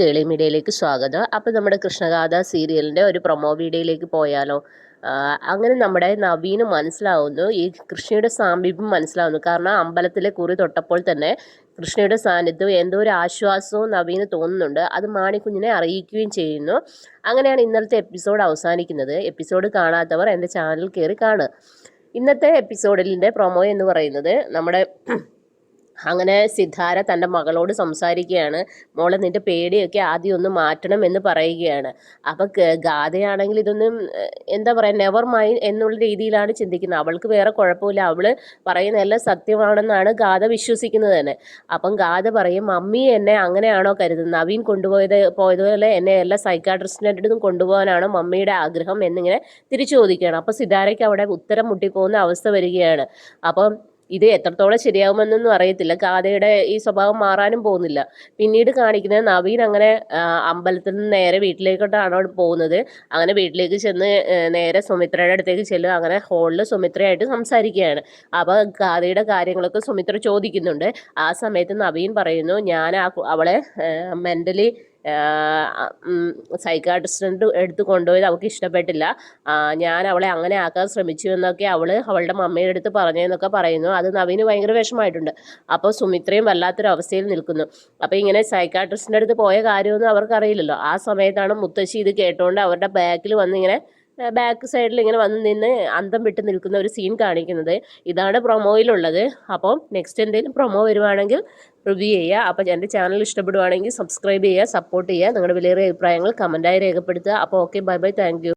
ഗേളി മീഡിയയിലേക്ക് സ്വാഗതം. അപ്പോൾ നമ്മുടെ കൃഷ്ണഗാഥ സീരിയലിന്റെ ഒരു പ്രൊമോ വീഡിയോയിലേക്ക് പോയാലോ? അങ്ങനെ നമ്മുടെ നവീന് മനസ്സിലാവുന്നു ഈ കൃഷ്ണയുടെ സാമീപ്യം മനസ്സിലാവുന്നു. കാരണം അമ്പലത്തിലെ കുറി തൊട്ടപ്പോൾ തന്നെ കൃഷ്ണയുടെ സാന്നിധ്യം എന്തോ ഒരു ആശ്വാസവും നവീന് തോന്നുന്നുണ്ട്. അത് മാണിക്കുഞ്ഞിനെ അറിയിക്കുകയും ചെയ്യുന്നു. അങ്ങനെയാണ് ഇന്നലത്തെ എപ്പിസോഡ് അവസാനിക്കുന്നത്. എപ്പിസോഡ് കാണാത്തവർ എന്റെ ചാനൽ കയറി കാണുക. ഇന്നത്തെ എപ്പിസോഡിന്റെ പ്രൊമോ എന്ന് പറയുന്നത് നമ്മുടെ അങ്ങനെ സിദ്ധാര തന്റെ മകളോട് സംസാരിക്കുകയാണ്. മോളെ നിന്റെ പേടിയൊക്കെ ആദ്യം ഒന്ന് മാറ്റണം എന്ന് പറയുകയാണ്. അപ്പം ഗാഥയാണെങ്കിൽ ഇതൊന്നും എന്താ പറയുക നെവർ മൈൻഡ് എന്നുള്ള രീതിയിലാണ് ചിന്തിക്കുന്നത്. അവൾക്ക് വേറെ കുഴപ്പമില്ല. അവൾ പറയുന്ന എല്ലാം സത്യമാണെന്നാണ് ഗാഥ വിശ്വസിക്കുന്നത് തന്നെ. അപ്പം ഗാഥ പറയും മമ്മി എന്നെ അങ്ങനെയാണോ കരുതുന്നത്? നവീൻ കൊണ്ടുപോയത് പോയതുപോലെ എന്നെ എല്ലാ സൈക്കാട്രിസ്റ്റിന്റെ അടുത്തും കൊണ്ടുപോകാനാണോ മമ്മിയുടെ ആഗ്രഹം? എന്നിങ്ങനെ തിരിച്ചു ചോദിക്കുകയാണ്. അപ്പോൾ സിദ്ധാരയ്ക്ക് അവിടെ ഉത്തരം മുട്ടിപ്പോകുന്ന അവസ്ഥ വരികയാണ്. അപ്പം ഇത് എത്രത്തോളം ശരിയാവുമെന്നൊന്നും അറിയത്തില്ല. കാതയുടെ ഈ സ്വഭാവം മാറാനും പോകുന്നില്ല. പിന്നീട് കാണിക്കുന്നത് നവീൻ അങ്ങനെ അമ്പലത്തിൽ നിന്ന് നേരെ വീട്ടിലേക്കോട്ടാണ് പോകുന്നത്. അങ്ങനെ വീട്ടിലേക്ക് ചെന്ന് നേരെ സുമിത്രയുടെ അടുത്തേക്ക് ചെല്ലും അങ്ങനെ ഹോളിൽ സുമിത്രയായിട്ട് സംസാരിക്കുകയാണ്. അപ്പോൾ കാതയുടെ കാര്യങ്ങളൊക്കെ സുമിത്ര ചോദിക്കുന്നുണ്ട്. ആ സമയത്ത് നവീൻ പറയുന്നു ഞാൻ അവളെ മെന്റലി സൈക്കാട്രിസ്റ്റിന്റെ എടുത്ത് കൊണ്ടുപോയത് അവൾക്ക് ഇഷ്ടപ്പെട്ടില്ല. ഞാൻ അവളെ അങ്ങനെ ആക്കാൻ ശ്രമിച്ചു എന്നൊക്കെ അവൾ അവളുടെ മമ്മയുടെ അടുത്ത് പറഞ്ഞതെന്നൊക്കെ പറയുന്നു. അത് നവീന് ഭയങ്കര വിഷമമായിട്ടുണ്ട്. അപ്പോൾ സുമിത്രയും വല്ലാത്തൊരു അവസ്ഥയിൽ നിൽക്കുന്നു. അപ്പോൾ ഇങ്ങനെ സൈക്കാട്രിസ്റ്റിന്റെ അടുത്ത് പോയ കാര്യമൊന്നും അവർക്കറിയില്ലല്ലോ. ആ സമയത്താണ് മുത്തശ്ശി ഇത് കേട്ടുകൊണ്ട് അവരുടെ ബാക്കിൽ വന്ന് ഇങ്ങനെ ബാക്ക് സൈഡിൽ ഇങ്ങനെ വന്ന് നിന്ന് അന്തം വിട്ട് നിൽക്കുന്ന ഒരു സീൻ കാണിക്കുന്നത്. ഇതാണ് പ്രൊമോയിലുള്ളത് അപ്പം നെക്സ്റ്റ് എന്തെങ്കിലും പ്രൊമോ വരുവാണെങ്കിൽ റിവ്യൂ ചെയ്യുക. അപ്പോൾ എന്റെ ചാനൽ ഇഷ്ടപ്പെടുവാണെങ്കിൽ സബ്സ്ക്രൈബ് ചെയ്യുക സപ്പോർട്ട് ചെയ്യുക. നിങ്ങളുടെ വിലയേറിയ അഭിപ്രായങ്ങൾ കമന്റായി രേഖപ്പെടുത്തുക. അപ്പോൾ ഓക്കെ ബൈ ബൈ താങ്ക്